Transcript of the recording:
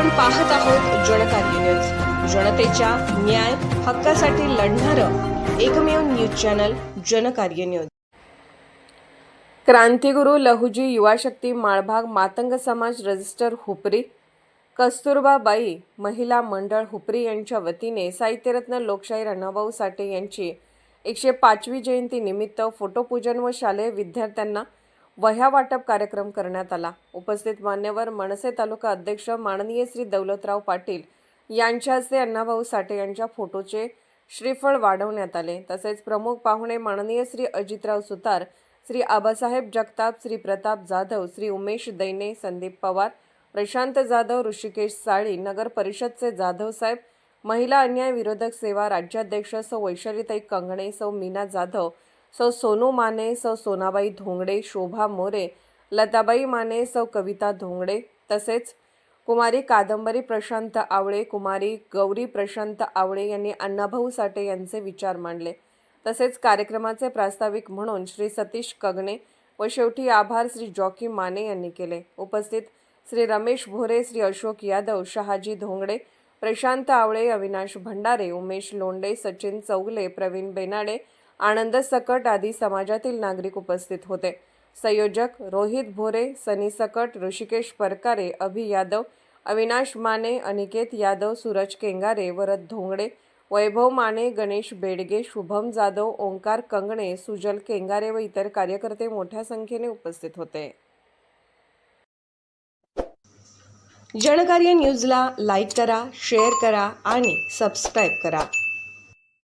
आपण पाहत आहोत जनकार्य न्यूज जनतेच्या न्याय हक्कासाठी लढणारं एकमेव news channel Janakarya news Krantiguru Lahuji युवा शक्ती माळभाग मातंग समाज रजिस्टर हुपरी. कस्तुरबाबाई महिला मंडळ हुपरी यांच्या वतीने साहित्यरत्न लोकशाही अण्णाभाऊ साठे यांची एकशे पाचवी जयंती निमित्त फोटोपूजन व शालेय विद्यार्थ्यांना वह्या वाटप कार्यक्रम करण्यात आला. उपस्थित मान्यवर मनसे तालुका अध्यक्ष माननीय श्री दौलतराव पाटील यांच्या हस्ते अण्णाभाऊ साठे यांच्या फोटोचे श्रीफळ वाढवण्यात आले. तसेच प्रमुख पाहुणे माननीय श्री अजितराव सुतार श्री आबासाहेब जगताप श्री प्रताप जाधव श्री उमेश दैने संदीप पवार प्रशांत जाधव ऋषिकेश साळी नगर परिषदचे जाधव साहेब महिला अन्याय विरोधक सेवा राज्याध्यक्ष सौ वैशालीताई कंगणे सौ मीना जाधव सौ सोनू माने सौ सोनाबाई धोंगडे शोभा मोरे लताबाई माने सौ कविता धोंगडे तसेच कुमारी कादंबरी प्रशांत आवळे कुमारी गौरी प्रशांत आवळे यांनी अण्णाभाऊ साठे यांचे विचार मांडले. तसेच कार्यक्रमाचे प्रास्ताविक म्हणून श्री सतीश कगणे व शेवटी आभार श्री जॉकी माने यांनी केले. उपस्थित श्री रमेश भोरे श्री अशोक यादव शहाजी धोंगडे प्रशांत आवळे अविनाश भंडारे उमेश लोंडे सचिन चौगले प्रवीण बेनाडे आनंद सकट आदी समाजातील नागरिक उपस्थित होते. संयोजक रोहित भोरे सनी सकट ऋषिकेश परकारे अभि यादव अविनाश माने अनिकेत यादव सूरज केंगारे वरद धोंगडे वैभव माने गणेश बेडगे शुभम जाधव ओंकार कंगणे सुजल केंगारे व इतर कार्यकर्ते मोठ्या संख्येने उपस्थित होते. जनकार्य न्यूजला लाईक करा शेअर करा आणि सबस्क्राईब करा.